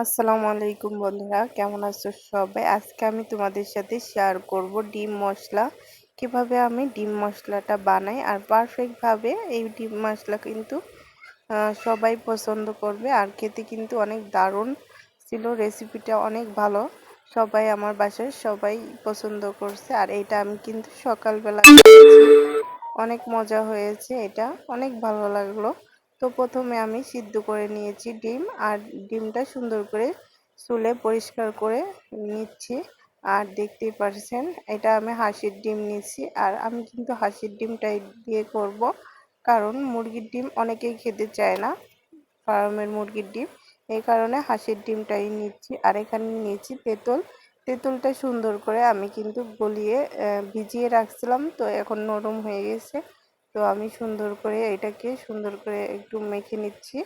আসসালামু আলাইকুম বন্ধুরা কেমন আছো সবাই? আজকে আমি তোমাদের সাথে শেয়ার করব ডিম মশলা। কীভাবে আমি ডিম মশলাটা বানাই আর পারফেক্টভাবে এই ডিম মশলা কিন্তু সবাই পছন্দ করবে। আর খেতে কিন্তু অনেক দারুণ ছিল রেসিপিটা অনেক ভালো। সবাই আমার বাসায় সবাই পছন্দ করছে। আর এটা আমি কিন্তু সকালবেলা অনেক মজা হয়েছে এটা অনেক ভালো লাগল। তো প্রথমে আমি সিদ্ধ করে নিয়েছি ডিম আর ডিমটা সুন্দর করে চুলে পরিষ্কার করে নিচ্ছি। আর দেখতেই পারছেন, এটা আমি হাঁসের ডিম নিচ্ছি। আর আমি কিন্তু হাঁসের ডিমটাই দিয়ে করব, কারণ মুরগির ডিম অনেকেই খেতে চায় না, ফার্মের মুরগির ডিম। এই কারণে হাঁসের ডিমটাই নিচ্ছি। আর এখানে নিয়েছি তেঁতুল। তেঁতুলটা সুন্দর করে আমি কিন্তু গলিয়ে ভিজিয়ে রাখছিলাম, তো এখন নরম হয়ে গেছে। তো আমি সুন্দর করে এটাকে সুন্দর করে একটু মেখে নিচ্ছি।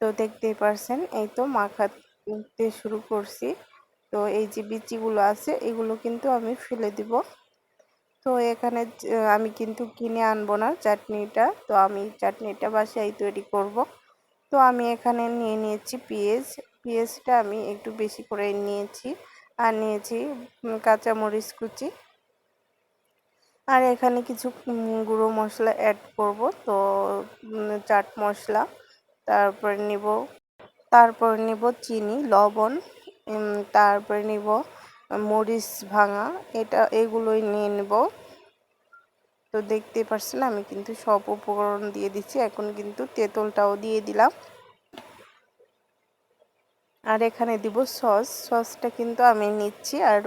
তো দেখতেই পারছেন, এই তো মাখাতে শুরু করছি। তো এই যে বিচিগুলো আছে, এগুলো কিন্তু আমি ফেলে দিব। তো এখানে আমি কিন্তু কিনে আনব না চাটনিটা। তো আমি চাটনিটা বাসায় তৈরি করব। তো আমি এখানে নিয়ে নিয়েছি পেঁয়াজ। পেঁয়াজটা আমি একটু বেশি করে নিয়েছি। আর নিয়েছি কাঁচামরিচ কুচি। আর এখানে কিছু গুঁড়ো মশলা অ্যাড করব। তো চাট মশলা, তারপরে নিব, তারপর নিব চিনি, লবণ তারপরে নিব মরিচ ভাঙা, এটা, এগুলোই নিয়ে নেব। তো দেখতে পাচ্ছেন আমি কিন্তু সব উপকরণ দিয়ে দিচ্ছি, এখন কিন্তু তেঁতলটাও দিয়ে দিলাম। আর এখানে দিব সস। সসটা কিন্তু আমি নিচ্ছি আর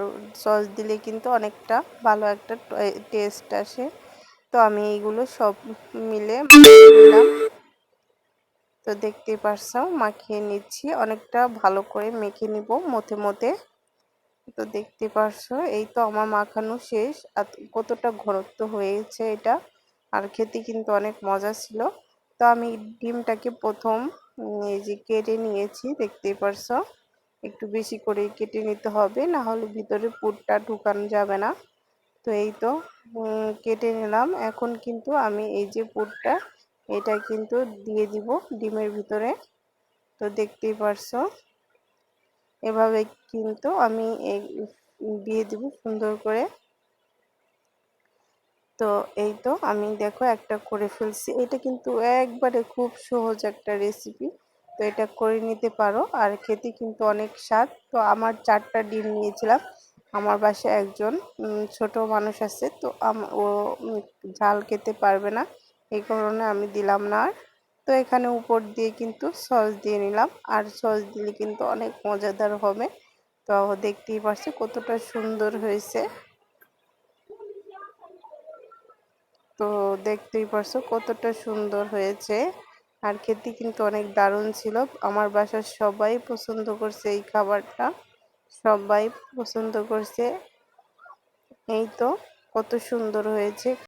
সস দিলে কিন্তু অনেকটা ভালো একটা টেস্ট আসে। তো আমি এইগুলো সব মিলে তো দেখতে পারছ, মাখিয়ে নিচ্ছি। অনেকটা ভালো করে মেখে নিব মতে মতে তো দেখতে পারছ, এই তো আমার মাখানো শেষ। আর কতটা ঘনত্ব হয়েছে এটা। আর খেতে কিন্তু অনেক মজা ছিল। তো আমি ডিমটাকে প্রথম এই যে কেটে নিয়েছি, দেখতেই পারছ? একটু বেশি করে কেটে নিতে হবে, না হলে ভিতরে পুরটা ঢুকানো যাবে না। তো এই তো কেটে নিলাম। এখন কিন্তু আমি এই যে পুরটা, এটা কিন্তু দিয়ে দিব ডিমের ভিতরে। তো দেখতেই পারছ? এভাবে কিন্তু আমি দিয়ে দিব সুন্দর করে। তো এই তো আমি দেখো একটা করে ফেলছি। এটা কিন্তু একবারে খুব সহজ একটা রেসিপি তো এটা করে নিতে পারো। আর খেতে কিন্তু অনেক স্বাদ। তো আমার চারটা ডিম নিয়েছিলাম। আমার বাসায় একজন ছোট মানুষ আছে, তো ও ঝাল খেতে পারবে না। এই কারণে আমি দিলাম না আর। তো এখানে উপর দিয়ে কিন্তু সস দিয়ে নিলাম। আর সস দিলে কিন্তু অনেক মজাদার হবে। তো দেখতেই পারছি কতটা সুন্দর হয়েছে। তো দেখতেই পারছ কতটা সুন্দর হয়েছে। আর খেতে কিন্তু অনেক দারুণ ছিল। আমার বাসার সবাই পছন্দ করছে এই খাবারটা। সবাই পছন্দ করছে। এই তো কত সুন্দর হয়েছে।